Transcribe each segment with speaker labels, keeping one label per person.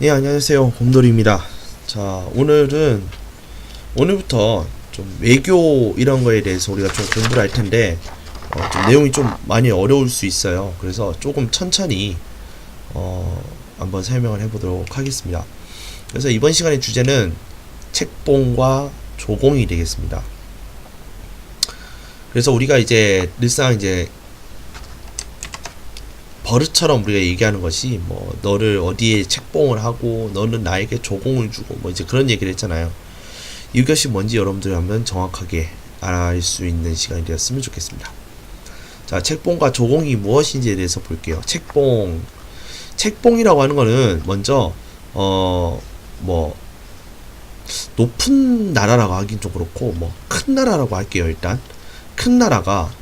Speaker 1: 네 안녕하세요. 곰돌이입니다. 자 오늘은 오늘부터 좀 외교 이런 거에 대해서 우리가 좀 공부를 할 텐데 어, 좀 내용이 좀 많이 어려울 수 있어요. 그래서 조금 천천히 어, 한번 설명을 해보도록 하겠습니다. 그래서 이번 시간의 주제는 책봉과 조공이 되겠습니다. 그래서 우리가 이제 늘상 이제 버릇처럼 우리가 얘기하는 것이 뭐 너를 어디에 책봉을 하고 너는 나에게 조공을 주고 뭐 이제 그런 얘기를 했잖아요. 이것이 뭔지 여러분들이 한번 정확하게 알 수 있는 시간이 되었으면 좋겠습니다. 자, 책봉과 조공이 무엇인지에 대해서 볼게요. 책봉. 책봉이라고 하는 거는 먼저 어 뭐 높은 나라라고 하긴 좀 그렇고 뭐 큰 나라라고 할게요, 일단. 큰 나라가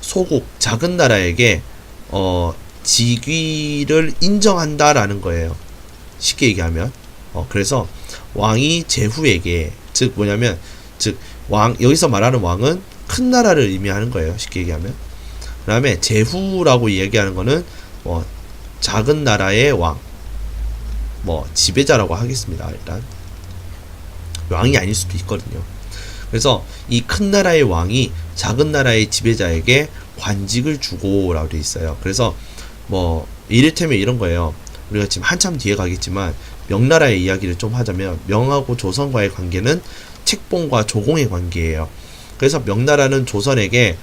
Speaker 1: 소국 작은 나라에게 어, 직위를 인정한다라는 거예요. 쉽게 얘기하면. 어, 그래서 왕이 제후에게, 즉 뭐냐면, 즉, 왕, 여기서 말하는 왕은 큰 나라를 의미하는 거예요. 쉽게 얘기하면. 그 다음에 제후라고 얘기하는 거는, 뭐, 작은 나라의 왕. 뭐, 지배자라고 하겠습니다. 일단. 왕이 아닐 수도 있거든요. 그래서 이 큰 나라의 왕이 작은 나라의 지배자에게 관직을 주고라고 돼 있어요. 그래서 뭐 이를테면 이런 거예요. 우리가 지금 한참 뒤에 가겠지만 명나라의 이야기를 좀 하자면 명하고 조선과의 관계는 책봉과 조공의 관계예요. 그래서 명나라는 조선에게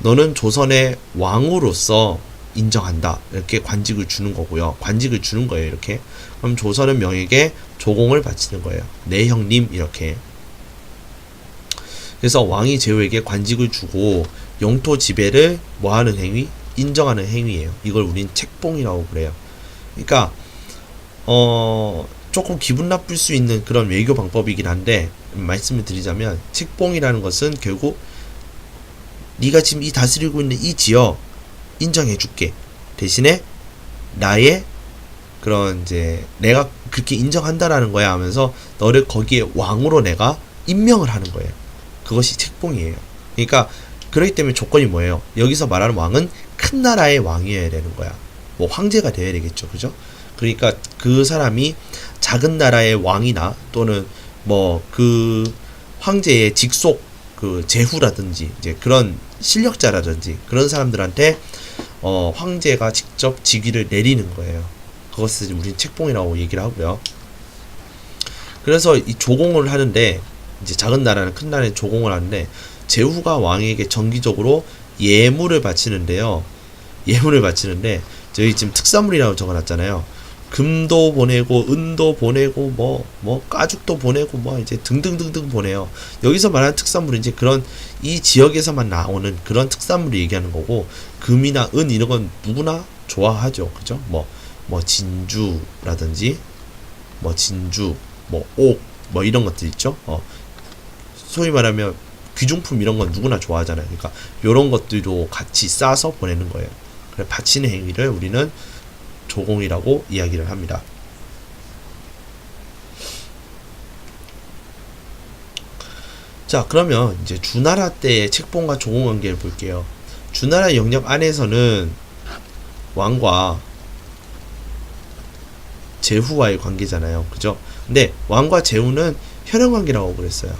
Speaker 1: 너는 조선의 왕으로서 인정한다. 이렇게 관직을 주는 거고요. 관직을 주는 거예요. 이렇게. 그럼 조선은 명에게 조공을 바치는 거예요. 내 형님 이렇게. 그래서 왕이 제후에게 관직을 주고 영토 지배를 뭐하는 행위? 인정하는 행위예요. 이걸 우린 책봉이라고 그래요. 그러니까 어 조금 기분 나쁠 수 있는 그런 외교 방법이긴 한데 말씀을 드리자면 책봉이라는 것은 결국 네가 지금 이 다스리고 있는 이 지역 인정해 줄게. 대신에 나의 그런 이제 내가 그렇게 인정한다라는 거야 하면서 너를 거기에 왕으로 내가 임명을 하는 거예요. 그것이 책봉이에요. 그러니까 그렇기 때문에 조건이 뭐예요? 여기서 말하는 왕은 큰 나라의 왕이어야 되는 거야. 뭐 황제가 되어야 되겠죠. 그죠? 그러니까 그 사람이 작은 나라의 왕이나 또는 뭐 그 황제의 직속 그 제후라든지 이제 그런 실력자라든지 그런 사람들한테 어 황제가 직접 직위를 내리는 거예요. 그것을 우리는 책봉이라고 얘기를 하고요. 그래서 이 조공을 하는데 이제 작은 나라는 큰 나라에 조공을 하는데 제후가 왕에게 정기적으로 예물을 바치는데요. 예물을 바치는데 저희 지금 특산물이라고 적어놨잖아요. 금도 보내고 은도 보내고 뭐뭐 가죽도 보내고 뭐 이제 등등등등 보내요. 여기서 말하는 특산물은 이제 그런 이 지역에서만 나오는 그런 특산물을 얘기하는 거고 금이나 은 이런 건 누구나 좋아하죠. 그죠? 뭐뭐 진주라든지 뭐 진주 뭐 옥 뭐 이런 것들 있죠. 어 소위 말하면 귀중품 이런 건 누구나 좋아하잖아요. 그러니까 이런 것들도 같이 싸서 보내는 거예요. 그래 바치는 행위를 우리는 조공이라고 이야기를 합니다. 자, 그러면 이제 주나라 때의 책봉과 조공 관계를 볼게요. 주나라 영역 안에서는 왕과 제후와의 관계잖아요. 그죠? 근데 왕과 제후는 혈연 관계라고 그랬어요.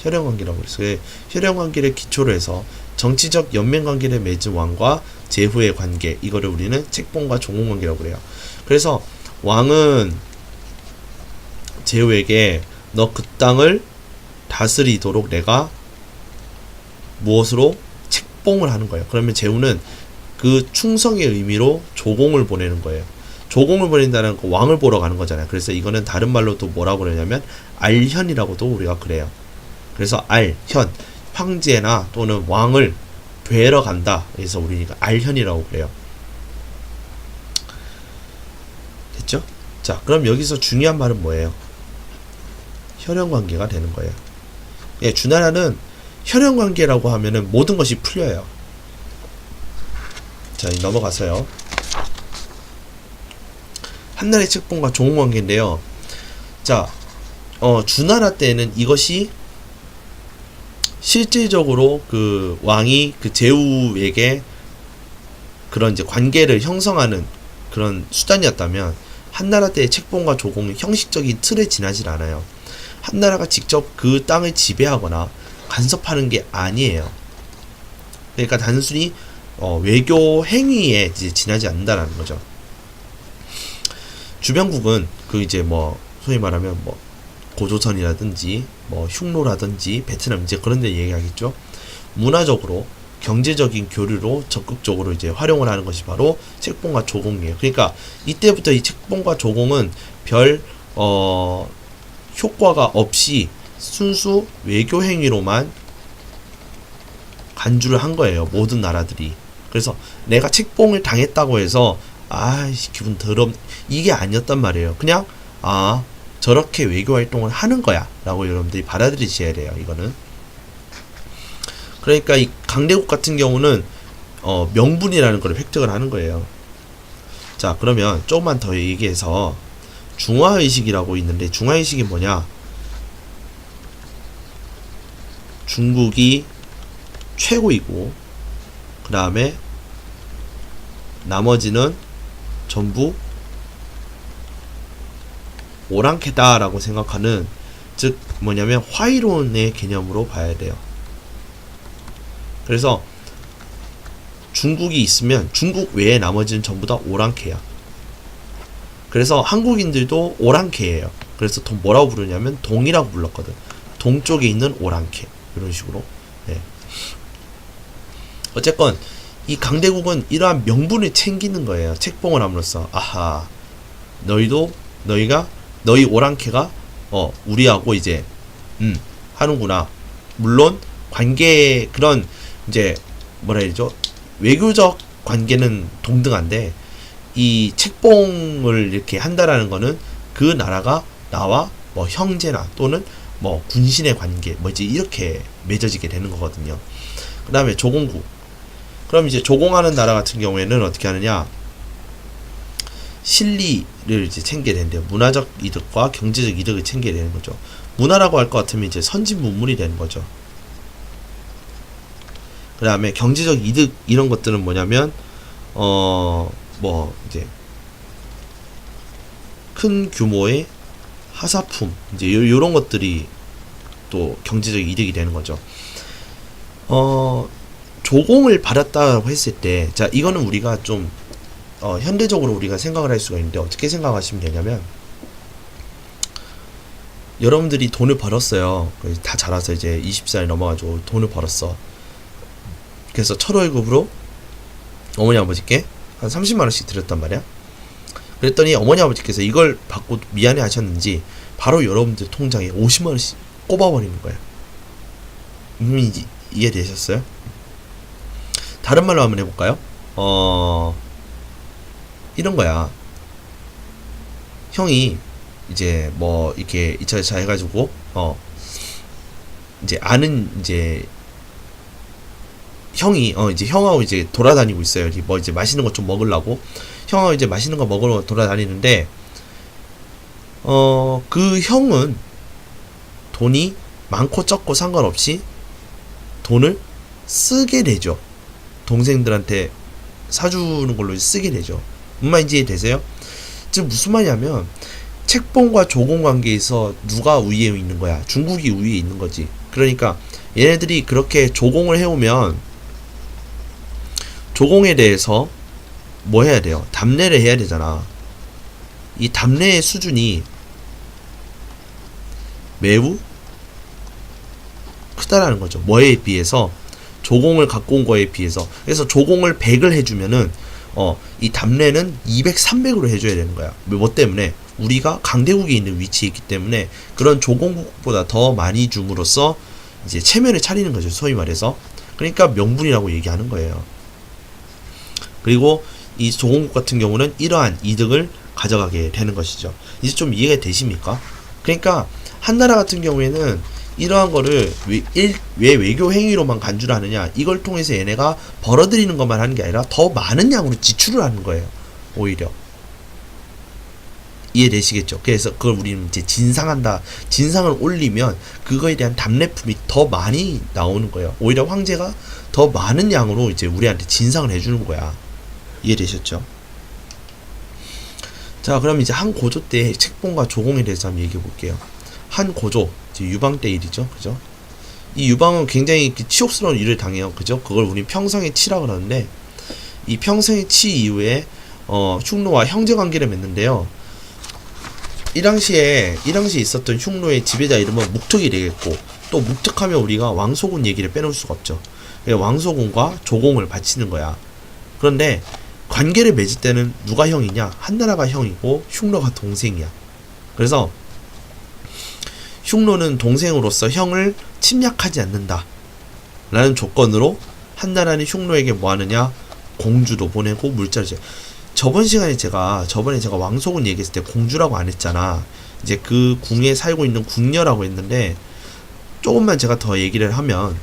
Speaker 1: 혈연 관계라고 그랬어요. 혈연 관계를 기초로 해서 정치적 연맹 관계를 맺은 왕과 제후의 관계 이거를 우리는 책봉과 종공 관계라고 그래요. 그래서 왕은 제후에게 너 그 땅을 다스리도록 내가 무엇으로 책봉을 하는 거예요. 그러면 제후는 그 충성의 의미로 조공을 보내는 거예요. 조공을 보낸다는 거 왕을 보러 가는 거잖아요. 그래서 이거는 다른 말로 또 뭐라고 그러냐면 알현이라고도 우리가 그래요. 그래서 알, 현, 황제나 또는 왕을 뵈러 간다. 그래서 우리가 알현이라고 그래요. 됐죠? 자, 그럼 여기서 중요한 말은 뭐예요? 혈연 관계가 되는 거예요. 예, 주나라는 혈연 관계라고 하면은 모든 것이 풀려요. 자, 넘어가서요. 한나라의 책봉과 종공 관계인데요. 자, 어, 주나라 때는 이것이 실질적으로 그 왕이 그 제후에게 그런 이제 관계를 형성하는 그런 수단이었다면 한나라 때의 책봉과 조공은 형식적인 틀에 지나질 않아요. 한나라가 직접 그 땅을 지배하거나 간섭하는 게 아니에요. 그러니까 단순히 어, 외교 행위에 이제 지나지 않는다라는 거죠. 주변국은 그 이제 뭐 소위 말하면 뭐 고조선이라든지 뭐 흉노라든지 베트남 이제 그런 데 얘기하겠죠. 문화적으로 경제적인 교류로 적극적으로 이제 활용을 하는 것이 바로 책봉과 조공이에요. 그러니까 이때부터 이 책봉과 조공은 별 어, 효과가 없이 순수 외교 행위로만 간주를 한 거예요. 모든 나라들이. 그래서 내가 책봉을 당했다고 해서 아이씨 기분 더럽 이게 아니었단 말이에요. 그냥 아 저렇게 외교 활동을 하는 거야 라고 여러분들이 받아들이셔야 돼요. 이거는. 그러니까 이 강대국 같은 경우는 어, 명분이라는 걸 획득을 하는 거예요. 자, 그러면 조금만 더 얘기해서 중화의식이라고 있는데 중화의식이 뭐냐? 중국이 최고이고 그 다음에 나머지는 전부 오랑캐다라고 생각하는 즉 뭐냐면 화이론의 개념으로 봐야 돼요. 그래서 중국이 있으면 중국 외에 나머지는 전부 다 오랑캐야. 그래서 한국인들도 오랑캐예요. 그래서 동 뭐라고 부르냐면 동이라고 불렀거든. 동쪽에 있는 오랑캐 이런 식으로. 네. 어쨌건 이 강대국은 이러한 명분을 챙기는 거예요. 책봉을 함으로써 아하 너희도 너희가 너희 오랑캐가 어 우리하고 이제 음 하는구나. 물론 관계 그런 이제 뭐라 해야죠 외교적 관계는 동등한데 이 책봉을 이렇게 한다라는 거는 그 나라가 나와 뭐 형제나 또는 뭐 군신의 관계 뭐지 이렇게 맺어지게 되는 거거든요. 그 다음에 조공국. 그럼 이제 조공하는 나라 같은 경우에는 어떻게 하느냐? 실리를 이제 챙겨야 되는데요. 문화적 이득과 경제적 이득을 챙겨야 되는 거죠. 문화라고 할 것 같으면 이제 선진 문물이 되는 거죠. 그 다음에 경제적 이득 이런 것들은 뭐냐면 어 뭐 이제 큰 규모의 하사품 이제 요, 요런 것들이 또 경제적 이득이 되는 거죠. 어 조공을 받았다고 했을 때 자 이거는 우리가 좀 어, 현대적으로 우리가 생각을 할 수가 있는데 어떻게 생각하시면 되냐면 여러분들이 돈을 벌었어요. 다 자라서 이제 20살이 넘어가지고 돈을 벌었어. 그래서 철월급으로 어머니 아버지께 한 30만 원씩 드렸단 말이야. 그랬더니 어머니 아버지께서 이걸 받고 미안해 하셨는지 바로 여러분들 통장에 50만 원씩 꼽아버리는 거야. 이해되셨어요? 다른 말로 한번 해볼까요? 어 이런 거야. 형이 이제 뭐 이렇게 이차저차 해가지고 어 이제 아는 이제 형이 어 이제 형하고 이제 돌아다니고 있어요. 뭐 이제 맛있는 거 좀 먹으려고 형하고 이제 맛있는 거 먹으러 돌아다니는데 어 그 형은 돈이 많고 적고 상관없이 돈을 쓰게 되죠. 동생들한테 사주는 걸로 쓰게 되죠. 무슨 말인지 되세요? 즉 무슨 말이냐면 책봉과 조공 관계에서 누가 우위에 있는 거야? 중국이 우위에 있는 거지. 그러니까 얘네들이 그렇게 조공을 해오면 조공에 대해서 뭐 해야 돼요? 답례를 해야 되잖아. 이 답례의 수준이 매우 크다라는 거죠. 뭐에 비해서 조공을 갖고 온 거에 비해서 그래서 조공을 100을 해주면은 어 이 답례는 200, 300으로 해줘야 되는 거야. 뭐 때문에 우리가 강대국에 있는 위치에 있기 때문에 그런 조공국보다 더 많이 줌으로써 이제 체면을 차리는 거죠. 소위 말해서 그러니까 명분이라고 얘기하는 거예요. 그리고 이 조공국 같은 경우는 이러한 이득을 가져가게 되는 것이죠. 이제 좀 이해가 되십니까? 그러니까 한나라 같은 경우에는 이러한 거를 왜, 외교 행위로만 간주를 하느냐 이걸 통해서 얘네가 벌어들이는 것만 하는 게 아니라 더 많은 양으로 지출을 하는 거예요 오히려. 이해되시겠죠? 그래서 그걸 우리는 이제 진상한다 진상을 올리면 그거에 대한 답례품이 더 많이 나오는 거예요. 오히려 황제가 더 많은 양으로 이제 우리한테 진상을 해주는 거야. 이해되셨죠? 자, 그럼 이제 한 고조 때 책봉과 조공에 대해서 한번 얘기해 볼게요. 한 고조, 유방 때 일이죠. 그죠? 이 유방은 굉장히 그 치욕스러운 일을 당해요. 그죠? 그걸 우리 평성의 치라 그러는데, 이 평성의 치 이후에, 어, 흉노와 형제 관계를 맺는데요. 이 당시에, 이 당시에 있었던 흉노의 지배자 이름은 묵특이 되겠고, 또 묵특하면 우리가 왕소군 얘기를 빼놓을 수가 없죠. 예, 왕소군과 조공을 바치는 거야. 그런데, 관계를 맺을 때는 누가 형이냐? 한나라가 형이고 흉노가 동생이야. 그래서 흉노는 동생으로서 형을 침략하지 않는다. 라는 조건으로 한나라는 흉노에게 뭐 하느냐? 공주도 보내고 물자를 줘. 저번 시간에 제가 저번에 제가 왕소군 얘기했을 때 공주라고 안 했잖아. 이제 그 궁에 살고 있는 궁녀라고 했는데 조금만 제가 더 얘기를 하면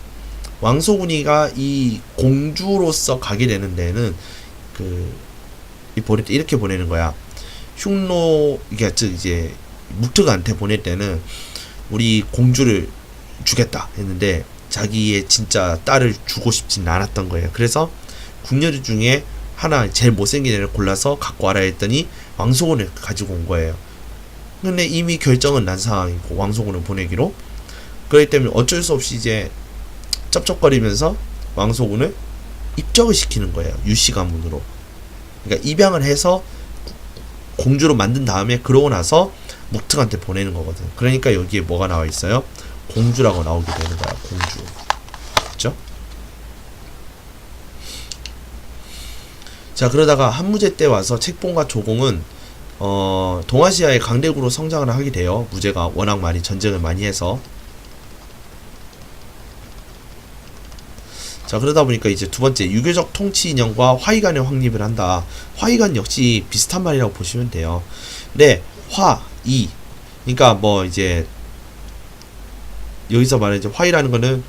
Speaker 1: 왕소군이가 이 공주로서 가게 되는 데는 그, 이 보낼 때 이렇게 보내는 거야. 흉노, 이게 즉 이제 묵특한테 보낼 때는 우리 공주를 주겠다 했는데 자기의 진짜 딸을 주고 싶진 않았던 거예요. 그래서 궁녀들 중에 하나 제일 못생긴 애를 골라서 갖고 와라 했더니 왕소군을 가지고 온 거예요. 근데 이미 결정은 난 상황이고 왕소군을 보내기로 그렇기 때문에 어쩔 수 없이 이제 쩝쩝거리면서 왕소군을 입적을 시키는 거예요. 유씨 가문으로. 그러니까 입양을 해서 공주로 만든 다음에 그러고 나서 묵특한테 보내는 거거든. 그러니까 여기에 뭐가 나와 있어요? 공주라고 나오게 되는 거야. 공주. 그렇죠? 자 그러다가 한무제 때 와서 책봉과 조공은 어, 동아시아의 강대국으로 성장을 하게 돼요. 무제가 워낙 많이 전쟁을 많이 해서 자 그러다 보니까 이제 두 번째 유교적 통치 인형과 화의관의 확립을 한다. 화의관 역시 비슷한 말이라고 보시면 돼요. 근데 화, 이 그러니까 뭐 이제 여기서 말하는 이제 화의라는 거는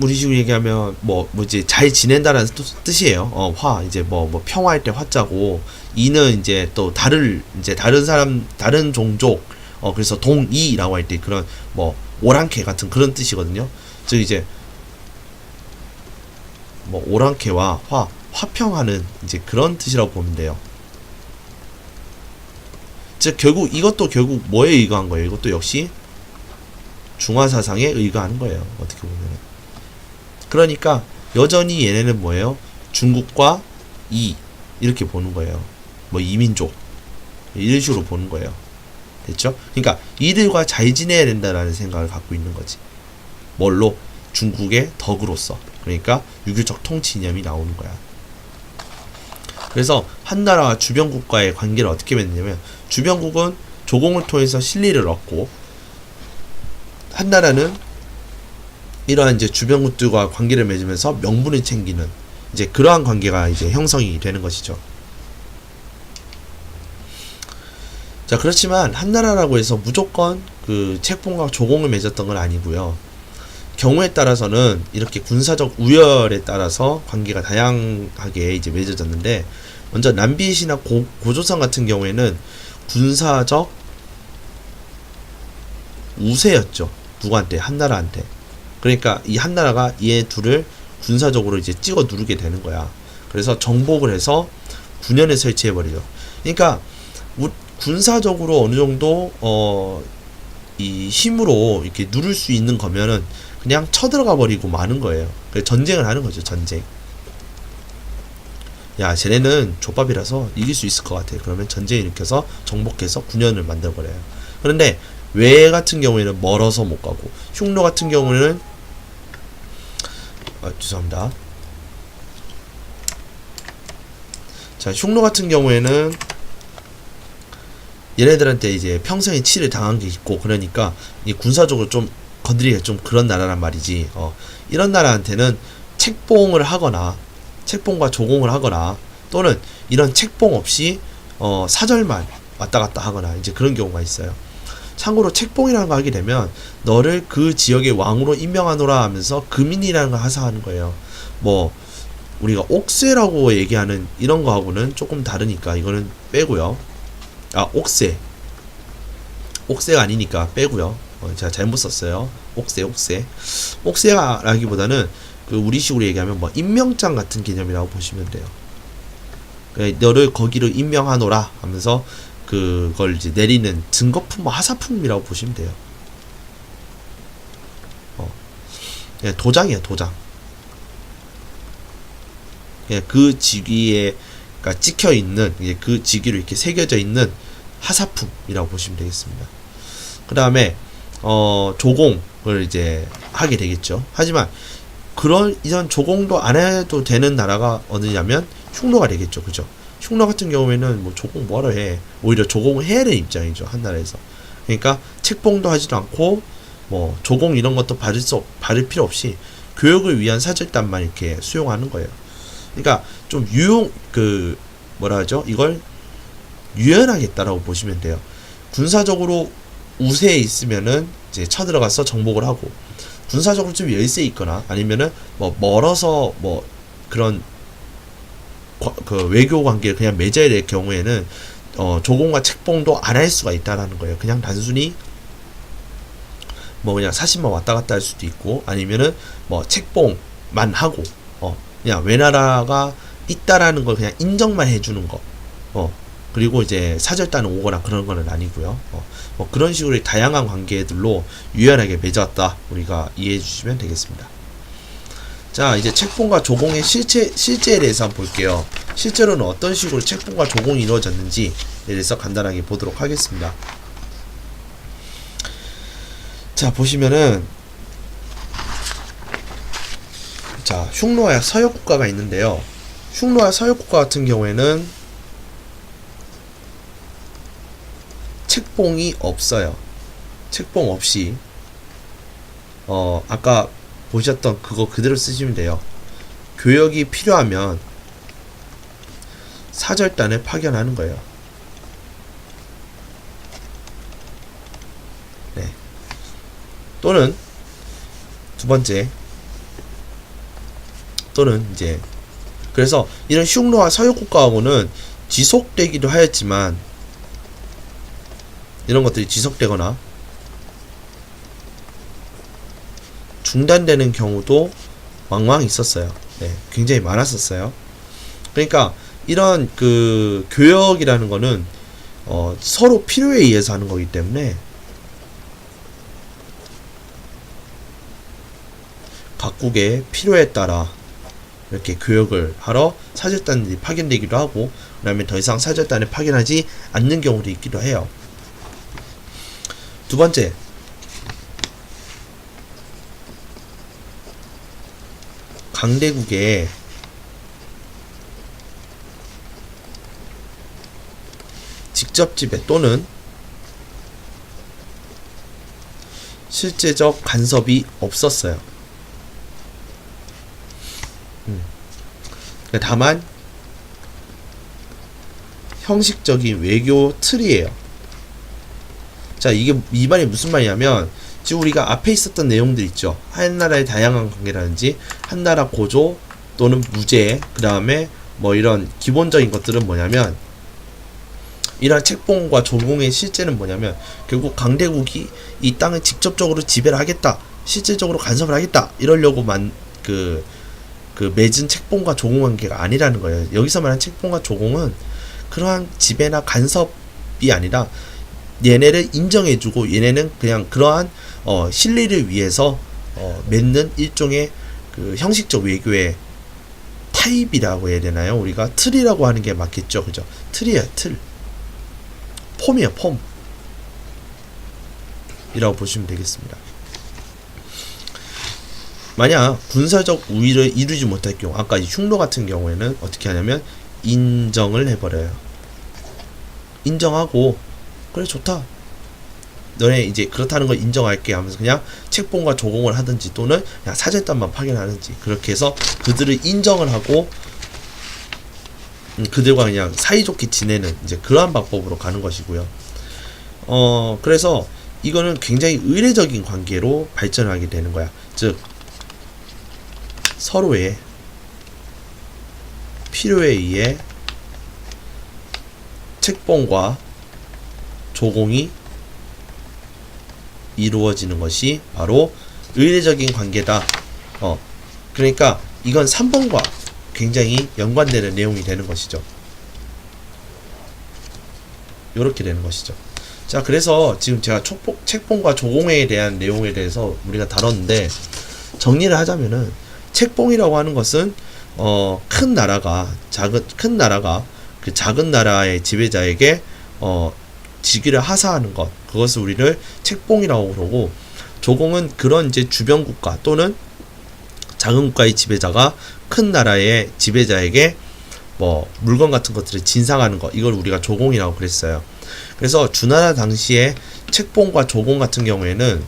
Speaker 1: 우리 식으로 얘기하면 뭐 뭐지 잘 지낸다라는 뜻- 뜻이에요. 어, 화 이제 뭐뭐 평화할 때 화자고 이는 이제 또 다른 이제 다른 사람 다른 종족 어 그래서 동이라고 할 때 그런 뭐 오랑캐 같은 그런 뜻이거든요. 즉 이제 뭐 오랑캐와 화 화평하는 이제 그런 뜻이라고 보면 돼요. 즉 결국 이것도 결국 뭐에 의거한 거예요? 이것도 역시 중화 사상에 의거하는 거예요. 어떻게 보면. 그러니까 여전히 얘네는 뭐예요? 중국과 이 이렇게 보는 거예요. 뭐 이민족 이런 식으로 보는 거예요. 됐죠? 그러니까 이들과 잘 지내야 된다라는 생각을 갖고 있는 거지. 뭘로? 중국의 덕으로서. 그러니까 유교적 통치 이념이 나오는 거야. 그래서 한 나라와 주변국과의 관계를 어떻게 맺냐면 주변국은 조공을 통해서 신리를 얻고 한 나라는 이러한 이제 주변국들과 관계를 맺으면서 명분을 챙기는 이제 그러한 관계가 이제 형성이 되는 것이죠. 자 그렇지만 한 나라라고 해서 무조건 그 책봉과 조공을 맺었던 건 아니고요. 경우에 따라서는 이렇게 군사적 우열에 따라서 관계가 다양하게 이제 맺어졌는데 먼저 남비시나 고, 고조선 같은 경우에는 군사적 우세였죠. 누구한테 한나라한테. 그러니까 이 한나라가 얘 둘을 군사적으로 이제 찍어 누르게 되는 거야. 그래서 정복을 해서 군현에 설치해 버리죠. 그러니까 우- 군사적으로 어느 정도 어 이 힘으로 이렇게 누를 수 있는 거면은 그냥 쳐들어가 버리고 마는 거예요. 그래서 전쟁을 하는 거죠, 전쟁. 야, 쟤네는 족밥이라서 이길 수 있을 것 같아. 그러면 전쟁 일으켜서 정복해서 군현을 만들어 버려요. 그런데 외 같은 경우에는 멀어서 못 가고 흉노 같은 경우에는 아, 죄송합니다. 자, 흉노 같은 경우에는 얘네들한테 이제 평생의 치를 당한 게 있고 그러니까 이 군사적으로 좀 건드리기가 좀 그런 나라란 말이지. 어, 이런 나라한테는 책봉을 하거나 책봉과 조공을 하거나 또는 이런 책봉 없이 어, 사절만 왔다 갔다 하거나 이제 그런 경우가 있어요. 참고로 책봉이라는 거 하게 되면 너를 그 지역의 왕으로 임명하노라 하면서 금인이라는 걸 하사하는 거예요. 뭐 우리가 옥세라고 얘기하는 이런 거하고는 조금 다르니까 이거는 빼고요. 아 옥세 옥세가 아니니까 빼고요. 어, 제가 잘못 썼어요. 옥세 옥세 옥세라기보다는 그 우리식으로 얘기하면 뭐 임명장 같은 개념이라고 보시면 돼요. 그 너를 거기로 임명하노라 하면서 그걸 이제 내리는 증거품, 뭐 하사품이라고 보시면 돼요. 어, 예, 도장이에요, 도장. 예, 그 직위에 그러니까 찍혀 있는 예, 그 직위로 이렇게 새겨져 있는 하사품이라고 보시면 되겠습니다. 그 다음에 어, 조공을 이제 하게 되겠죠. 하지만 그런 이런 조공도 안 해도 되는 나라가 어느냐면 흉노가 되겠죠. 그죠? 흉노 같은 경우에는 뭐 조공 뭐하러 해? 오히려 조공을 해야 되는 입장이죠. 한 나라에서. 그러니까 책봉도 하지도 않고 뭐 조공 이런 것도 받을 수 없- 받을 필요 없이 교육을 위한 사절단만 이렇게 수용하는 거예요. 그러니까 좀 유용 그 뭐라 하죠? 이걸 유연하겠다라고 보시면 돼요. 군사적으로 우세에 있으면은 이제 쳐들어가서 정복을 하고 군사적으로 좀 열세 있거나 아니면은 뭐 멀어서 뭐 그런 과- 그 외교 관계를 그냥 맺어야 될 경우에는 어 조공과 책봉도 안 할 수가 있다라는 거예요. 그냥 단순히 뭐 그냥 사실만 왔다 갔다 할 수도 있고 아니면은 뭐 책봉만 하고 어 그냥 외나라가 있다라는 걸 그냥 인정만 해주는 거. 어 그리고 이제 사절단은 오거나 그런 거는 아니고요. 어, 뭐 그런 식으로 다양한 관계들로 유연하게 맺었다. 우리가 이해해 주시면 되겠습니다. 자, 이제 책봉과 조공의 실체, 실제에 대해서 한번 볼게요. 실제로는 어떤 식으로 책봉과 조공이 이루어졌는지에 대해서 간단하게 보도록 하겠습니다. 자, 보시면은, 자, 흉노와 서역 국가가 있는데요. 흉노와 서역 국가 같은 경우에는 책봉이 없어요. 책봉 없이 어 아까 보셨던 그거 그대로 쓰시면 돼요. 교역이 필요하면 사절단을 파견하는 거예요. 네. 또는 두 번째 또는 이제 그래서 이런 흉노와 서역 국가하고는 지속되기도 하였지만 이런 것들이 지속되거나 중단되는 경우도 왕왕 있었어요. 네, 굉장히 많았었어요. 그러니까 이런 그 교역이라는 거는 어, 서로 필요에 의해서 하는 거기 때문에 각국의 필요에 따라 이렇게 교역을 하러 사절단들이 파견되기도 하고 그 다음에 더 이상 사절단을 파견하지 않는 경우도 있기도 해요. 두 번째 강대국의 직접 지배 또는 실제적 간섭이 없었어요. 음. 다만 형식적인 외교 틀이에요. 자, 이게 이 말이 무슨 말이냐면 지금 우리가 앞에 있었던 내용들 있죠. 한 나라의 다양한 관계라든지 한 나라 고조 또는 무제 그다음에 뭐 이런 기본적인 것들은 뭐냐면 이러한 책봉과 조공의 실제는 뭐냐면 결국 강대국이 이 땅을 직접적으로 지배를 하겠다. 실질적으로 간섭을 하겠다. 이러려고 만그 그 맺은 책봉과 조공 관계가 아니라는 거예요. 여기서 말하는 책봉과 조공은 그러한 지배나 간섭이 아니라 얘네를 인정해주고 얘네는 그냥 그러한 어, 실리를 위해서 어, 맺는 일종의 그 형식적 외교의 타입이라고 해야 되나요? 우리가 틀이라고 하는 게 맞겠죠, 그죠? 틀이야 틀. 폼이야 폼. 이라고 보시면 되겠습니다. 만약 군사적 우위를 이루지 못할 경우, 아까 이 흉노 같은 경우에는 어떻게 하냐면 인정을 해버려요. 인정하고 그래 좋다. 너네 이제 그렇다는 걸 인정할게 하면서 그냥 책봉과 조공을 하든지 또는 그냥 사절단만 파견하든지 그렇게 해서 그들을 인정을 하고 음, 그들과 그냥 사이좋게 지내는 이제 그러한 방법으로 가는 것이고요. 어 그래서 이거는 굉장히 의례적인 관계로 발전하게 되는 거야. 즉 서로의 필요에 의해 책봉과 조공이 이루어지는 것이 바로 의례적인 관계다. 어, 그러니까 이건 3번과 굉장히 연관되는 내용이 되는 것이죠. 이렇게 되는 것이죠. 자, 그래서 지금 제가 촉봉, 책봉과 조공에 대한 내용에 대해서 우리가 다뤘는데 정리를 하자면은 책봉이라고 하는 것은 어, 큰 나라가 작은 큰 나라가 그 작은 나라의 지배자에게 어, 직위를 하사하는 것. 그것을 우리를 책봉이라고 그러고 조공은 그런 이제 주변 국가 또는 작은 국가의 지배자가 큰 나라의 지배자에게 뭐 물건 같은 것들을 진상하는 것. 이걸 우리가 조공이라고 그랬어요. 그래서 주나라 당시에 책봉과 조공 같은 경우에는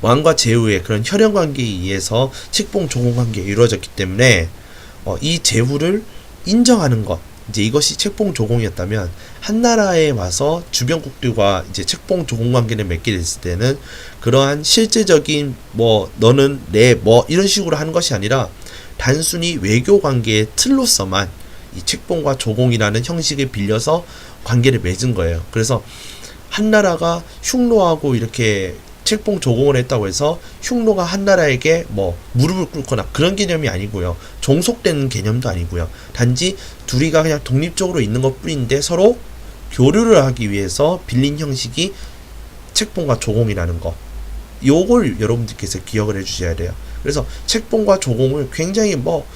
Speaker 1: 왕과 제후의 그런 혈연 관계에 의해서 책봉 조공 관계가 이루어졌기 때문에 어, 이 제후를 인정하는 것 이제 이것이 책봉 조공이었다면 한 나라에 와서 주변국들과 이제 책봉 조공 관계를 맺게 됐을 때는 그러한 실제적인 뭐 너는 내 뭐 이런 식으로 하는 것이 아니라 단순히 외교 관계의 틀로서만 이 책봉과 조공이라는 형식을 빌려서 관계를 맺은 거예요. 그래서 한 나라가 흉노하고 이렇게 책봉 조공을 했다고 해서 흉노가 한 나라에게 뭐 무릎을 꿇거나 그런 개념이 아니고요. 종속되는 개념도 아니고요. 단지 둘이가 그냥 독립적으로 있는 것 뿐인데 서로 교류를 하기 위해서 빌린 형식이 책봉과 조공이라는 거. 요걸 여러분들께서 기억을 해 주셔야 돼요. 그래서 책봉과 조공을 굉장히 뭐,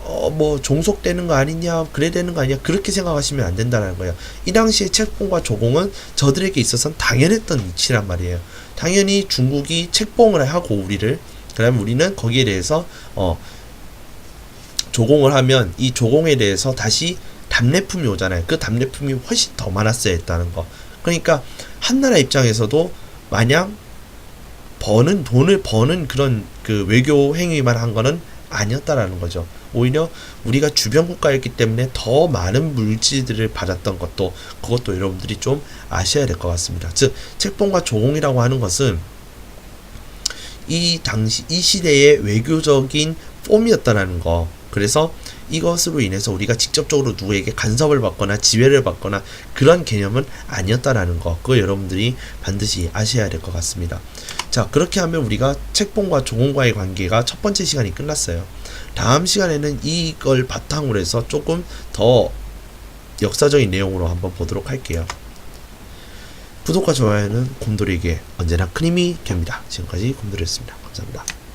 Speaker 1: 어, 뭐, 종속되는 거 아니냐, 그래야 되는 거 아니냐, 그렇게 생각하시면 안 된다는 거예요. 이 당시에 책봉과 조공은 저들에게 있어서는 당연했던 이치란 말이에요. 당연히 중국이 책봉을 하고 우리를, 그러면 우리는 거기에 대해서, 어, 조공을 하면 이 조공에 대해서 다시 답례품이 오잖아요. 그 답례품이 훨씬 더 많았어야 했다는 거. 그러니까 한 나라 입장에서도 마냥 버는 돈을 버는 그런 그 외교 행위만 한 거는 아니었다라는 거죠. 오히려 우리가 주변 국가였기 때문에 더 많은 물질들을 받았던 것도 그것도 여러분들이 좀 아셔야 될 것 같습니다. 즉 책봉과 조공이라고 하는 것은 이 당시 이 시대의 외교적인 폼이었다라는 거. 그래서 이것으로 인해서 우리가 직접적으로 누구에게 간섭을 받거나 지배를 받거나 그런 개념은 아니었다라는 거. 그거 여러분들이 반드시 아셔야 될 것 같습니다. 자, 그렇게 하면 우리가 책봉과 조공과의 관계가 첫 번째 시간이 끝났어요. 다음 시간에는 이걸 바탕으로 해서 조금 더 역사적인 내용으로 한번 보도록 할게요. 구독과 좋아요는 곰돌이에게 언제나 큰 힘이 됩니다. 지금까지 곰돌이였습니다. 감사합니다.